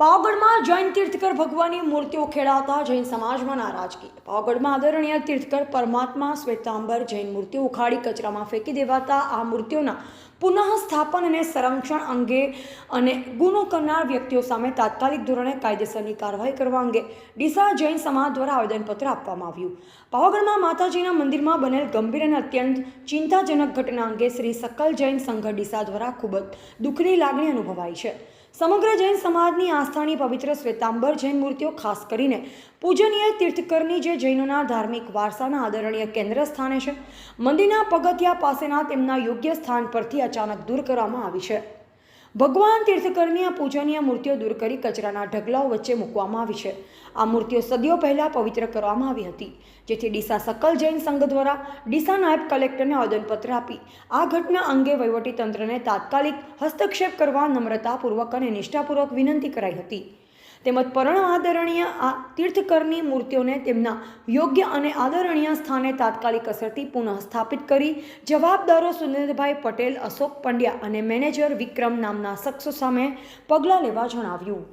પાવાગઢમાં જૈન તીર્થકર ભગવાનની મૂર્તિઓ ખેડાવતા જૈન સમાજમાં નારાજગી પાવાગઢમાં આદરણીય તીર્થકર પરમાત્મા શ્વેતાંબર જૈન મૂર્તિઓ ઉખાડી કચરામાં ફેંકી દેવાતા આ મૂર્તિઓના પુનઃ સ્થાપન અને સંરક્ષણ અંગે અને ગુનો કરનાર વ્યક્તિઓ સામે તાત્કાલિક ધોરણે કાયદેસરની કાર્યવાહી કરવા અંગે ડીસા જૈન સમાજ દ્વારા આવેદનપત્ર આપવામાં આવ્યું. પાવાગઢમાં માતાજીના મંદિરમાં બનેલ ગંભીર અને અત્યંત ચિંતાજનક ઘટના અંગે શ્રી સકલ જૈન સંઘ ડીસા દ્વારા ખૂબ જ દુઃખની લાગણી અનુભવાઈ છે. સમગ્ર જૈન સમાજની આસ્થાની પવિત્ર શ્વેતાંબર જૈન મૂર્તિઓ ખાસ કરીને પૂજનીય તીર્થકરની જે જૈનોના ધાર્મિક વારસાના આદરણીય કેન્દ્ર સ્થાને છે. મંદિરના પગથિયા પાસેના તેમના યોગ્ય સ્થાન પરથી અચાનક દૂર કરવામાં આવી છે. ભગવાન તીર્થકરની આ પૂજનીય મૂર્તિઓ દૂર કરી કચરાના ઢગલાઓ વચ્ચે મૂકવામાં આવી છે. આ મૂર્તિઓ સદીઓ પહેલાં પવિત્ર કરવામાં આવી હતી, જેથી ડીસા સકલ જૈન સંઘ દ્વારા ડીસા નાયબ કલેક્ટરને આવેદનપત્ર આપી આ ઘટના અંગે વહીવટીતંત્રને તાત્કાલિક હસ્તક્ષેપ કરવા નમ્રતાપૂર્વક અને નિષ્ઠાપૂર્વક વિનંતી કરાઈ હતી. તેમજ પરણ આદરણીય આ તીર્થકરની મૂર્તિઓને તેમના યોગ્ય અને આદરણીય સ્થાને તાત્કાલિક અસરથી પુનઃ સ્થાપિત કરી જવાબદારો સુનિલભાઈ પટેલ, અશોક પંડ્યા અને મેનેજર વિક્રમ નામના શખ્સો સામે પગલાં લેવા જણાવ્યું.